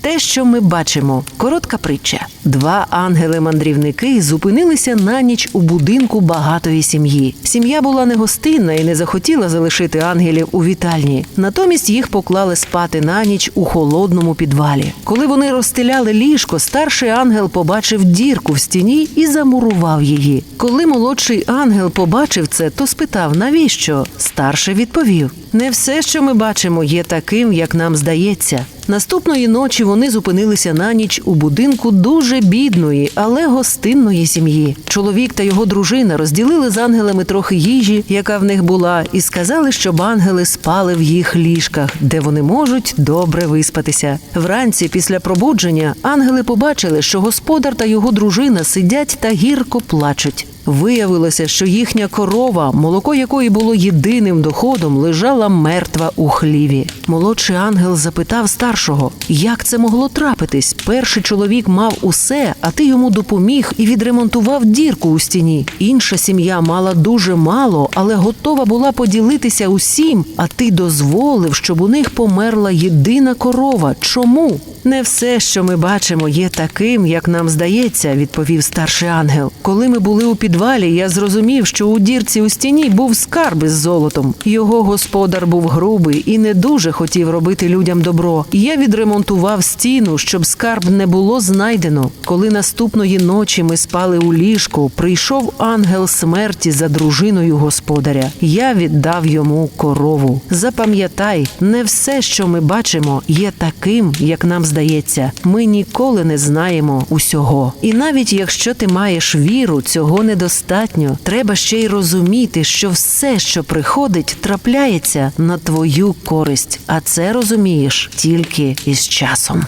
Те, що ми бачимо, коротка притча. Два ангели-мандрівники зупинилися на ніч у будинку багатої сім'ї. Сім'я була негостинна і не захотіла залишити ангелів у вітальні. Натомість їх поклали спати на ніч у холодному підвалі. Коли вони розстеляли ліжко, старший ангел побачив дірку в стіні і замурував її. Коли молодший ангел побачив це, то спитав, навіщо? Старший відповів: не все, що ми бачимо, є таким, як нам здається. Наступної ночі вони зупинилися на ніч у будинку дуже бідної, але гостинної сім'ї. Чоловік та його дружина розділили з ангелами трохи їжі, яка в них була, і сказали, щоб ангели спали в їх ліжках, де вони можуть добре виспатися. Вранці, після пробудження, ангели побачили, що господар та його дружина сидять та гірко плачуть. Виявилося, що їхня корова, молоко якої було єдиним доходом, лежала мертва у хліві. Молодший ангел запитав старшого, як це могло трапитись. Перший чоловік мав усе, а ти йому допоміг і відремонтував дірку у стіні. Інша сім'я мала дуже мало, але готова була поділитися усім. А ти дозволив, щоб у них померла єдина корова. Чому? Не все, що ми бачимо, є таким, як нам здається, відповів старший ангел. Коли ми були у підвалі, я зрозумів, що у дірці у стіні був скарб із золотом. Його господар був грубий і не дуже хотів робити людям добро. Я відремонтував стіну, щоб скарб не було знайдено. Коли наступної ночі ми спали у ліжку, прийшов ангел смерті за дружиною господаря. Я віддав йому корову. Запам'ятай, не все, що ми бачимо, є таким, як нам здається. Ми ніколи не знаємо усього. І навіть якщо ти маєш віру, цього недостатньо. Треба ще й розуміти, що все, що приходить, трапляється на твою користь. А це розумієш тільки із часом.